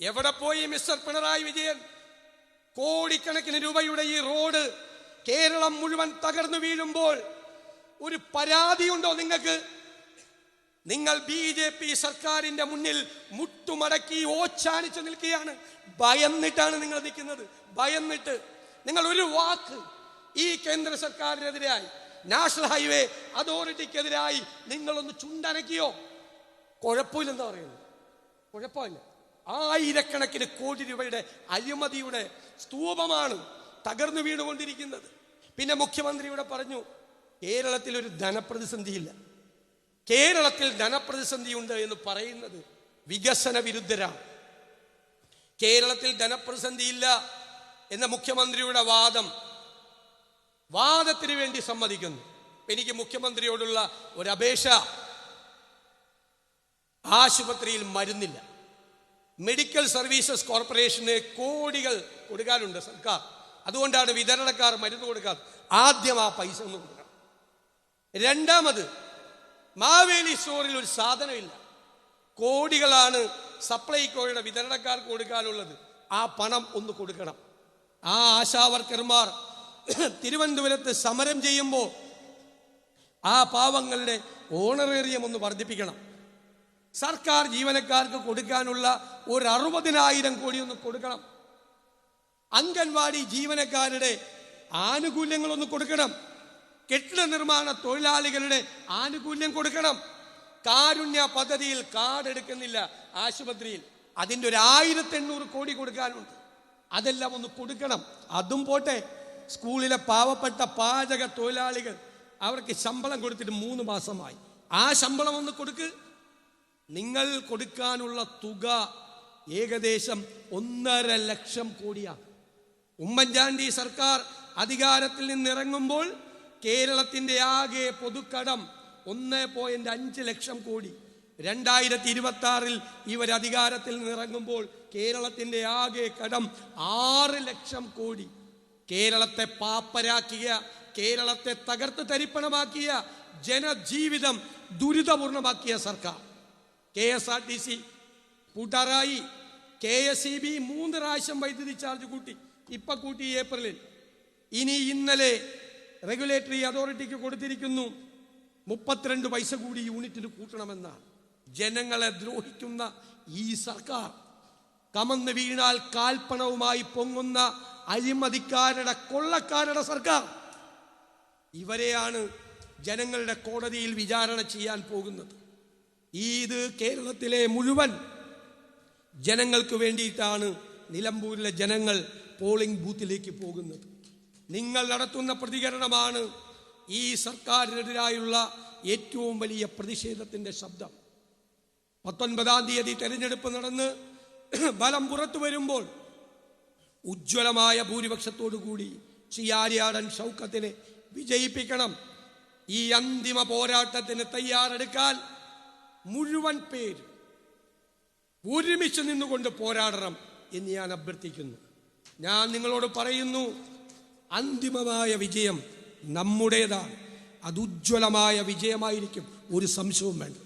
എവിടെ പോയി മിസ്റ്റർ പിണറായി വിജയൻ? കോടിക്കണക്കിന് രൂപയുടെ ഈ റോഡ് കേരളം മുഴുവൻ തകർന്നു വീഴുമ്പോൾ ഒരു പരാതിയുണ്ടോ നിങ്ങൾക്ക്? നിങ്ങൾ ബി ജെ പി സർക്കാരിന്റെ മുന്നിൽ മുട്ടുമടക്കി ഓച്ചാനിച്ചു നിൽക്കുകയാണ്. ഭയന്നിട്ടാണ് നിങ്ങൾ നിൽക്കുന്നത്. ഭയന്നിട്ട്. നിങ്ങൾ ഒരു വാക്ക് ഈ കേന്ദ്ര സർക്കാരിനെതിരായി നാഷണൽ ഹൈവേ അതോറിറ്റിക്കെതിരായി നിങ്ങളൊന്ന് ചുണ്ടനക്കിയോ? കുഴപ്പമില്ലെന്താ പറയുന്നു. കുഴപ്പമില്ല. ആയിരക്കണക്കിന് കോടി രൂപയുടെ അഴിമതിയുടെ സ്തൂപമാണ് തകർന്നു വീണുകൊണ്ടിരിക്കുന്നത്. പിന്നെ മുഖ്യമന്ത്രി ഇവിടെ പറഞ്ഞു കേരളത്തിൽ ഒരു ധനപ്രതിസന്ധിയില്ല. കേരളത്തിൽ ധനപ്രതിസന്ധിയുണ്ട് എന്ന് പറയുന്നത് വികസന വിരുദ്ധരാണ്. കേരളത്തിൽ ധനപ്രതിസന്ധിയില്ല എന്ന മുഖ്യമന്ത്രിയുടെ വാദം വാദത്തിന് വേണ്ടി സമ്മതിക്കുന്നു. എനിക്ക് മുഖ്യമന്ത്രിയോടുള്ള ഒരു അപേക്ഷ ആശുപത്രിയിൽ മരുന്നില്ല. മെഡിക്കൽ സർവീസസ് കോർപ്പറേഷന് കോടികൾ കൊടുക്കാനുണ്ട് സർക്കാർ. അതുകൊണ്ടാണ് വിതരണക്കാർ മരുന്ന് കൊടുക്കാറ് ആദ്യം ആ പൈസ ഒന്ന് കൊടുക്കണം. രണ്ടാമത് മാവേലി സ്റ്റോറിൽ ഒരു സാധനമില്ല. കോടികളാണ് സപ്ലൈകോയുടെ വിതരണക്കാർക്ക് കൊടുക്കാനുള്ളത്. ആ പണം ഒന്ന് കൊടുക്കണം. ആ ആശാവർക്കർമാർ തിരുവനന്തപുരത്ത് സമരം ചെയ്യുമ്പോൾ ആ പാവങ്ങളുടെ ഓണറേറിയം ഒന്ന് വർദ്ധിപ്പിക്കണം. സർക്കാർ ജീവനക്കാർക്ക് കൊടുക്കാനുള്ള ഒരു അറുപതിനായിരം കോടി ഒന്ന് കൊടുക്കണം. അംഗൻവാടി ജീവനക്കാരുടെ ആനുകൂല്യങ്ങളൊന്ന് കൊടുക്കണം. കെട്ടിട നിർമ്മാണ തൊഴിലാളികളുടെ ആനുകൂല്യം കൊടുക്കണം. കാരുണ്യ പദ്ധതിയിൽ കാർഡ് എടുക്കുന്നില്ല ആശുപത്രിയിൽ. അതിന്റെ ഒരു ആയിരത്തി എണ്ണൂറ് കോടി കൊടുക്കാനുണ്ട്. അതെല്ലാം ഒന്ന് കൊടുക്കണം. അതും പോട്ടെ. സ്കൂളിലെ പാവപ്പെട്ട പാചക തൊഴിലാളികൾ അവർക്ക് ശമ്പളം കൊടുത്തിട്ട് മൂന്ന് മാസമായി. ആ ശമ്പളം ഒന്ന് കൊടുക്ക്. നിങ്ങൾ കൊടുക്കാനുള്ള തുക ഏകദേശം ഒന്നര ലക്ഷം കോടിയാണ് ഉമ്മൻചാണ്ടി സർക്കാർ അധികാരത്തിൽ നിന്നിറങ്ങുമ്പോൾ കേരളത്തിന്റെ ആകെ പൊതുക്കടം ഒന്ന് പോയിന്റ് അഞ്ച് ലക്ഷം കോടി. രണ്ടായിരത്തി ഇരുപത്തി ആറിൽ ഇവർ അധികാരത്തിൽ നിന്നിറങ്ങുമ്പോൾ കേരളത്തിന്റെ ആകെ കടം ആറ് ലക്ഷം കോടി. കേരളത്തെ പാപ്പരാക്കിയ കേരളത്തെ തകർത്ത് തരിപ്പണമാക്കിയ ജനജീവിതം ദുരിതപൂർണമാക്കിയ സർക്കാർ. K S R T C കൂട്ടാറായി K S E B മൂന്ന് പ്രാവശ്യം വൈദ്യുതി ചാർജ് കൂട്ടി. ഇപ്പൊ കൂട്ടി ഏപ്രിലിൽ. ഇനി ഇന്നലെ റെഗുലേറ്ററി അതോറിറ്റിക്ക് കൊടുത്തിരിക്കുന്നു. മുപ്പത്തിരണ്ട് പൈസ കൂടി യൂണിറ്റിന് കൂട്ടണമെന്നാണ്. ജനങ്ങളെ ദ്രോഹിക്കുന്ന ഈ സർക്കാർ കമന്ന് വീണാൽ കാൽപ്പണവുമായി പൊങ്ങുന്ന അഴിമതിക്കാരുടെ കൊള്ളക്കാരുടെ സർക്കാർ. ഇവരെയാണ് ജനങ്ങളുടെ കോടതിയിൽ വിചാരണ ചെയ്യാൻ പോകുന്നത്. ഇത് കേരളത്തിലെ മുഴുവൻ ജനങ്ങൾക്ക് വേണ്ടിയിട്ടാണ് നിലമ്പൂരിലെ ജനങ്ങൾ പോളിംഗ് ബൂത്തിലേക്ക് പോകുന്നത്. നിങ്ങൾ നടത്തുന്ന പ്രതികരണമാണ് ഈ സർക്കാരിനെതിരായുള്ള ഏറ്റവും വലിയ പ്രതിഷേധത്തിന്റെ ശബ്ദം. പത്തൊൻപതാം തീയതി തെരഞ്ഞെടുപ്പ് നടന്ന് ബലം പുറത്തു വരുമ്പോൾ ഉജ്ജ്വലമായ ഭൂരിപക്ഷത്തോടുകൂടി ചിയാരിയാടൻ ഷൗക്കത്തിനെ വിജയിപ്പിക്കണം. ഈ അന്തിമ പോരാട്ടത്തിന് തയ്യാറെടുക്കാൻ മുഴുവൻ പേര് ഒരുമിച്ച് നിന്നുകൊണ്ട് പോരാടണം എന്ന് ഞാൻ അഭ്യർത്ഥിക്കുന്നു. ഞാൻ നിങ്ങളോട് പറയുന്നു അന്തിമമായ വിജയം നമ്മുടേതാണ്. അത് ഉജ്ജ്വലമായ വിജയമായിരിക്കും. ഒരു സംശയവും വേണ്ട.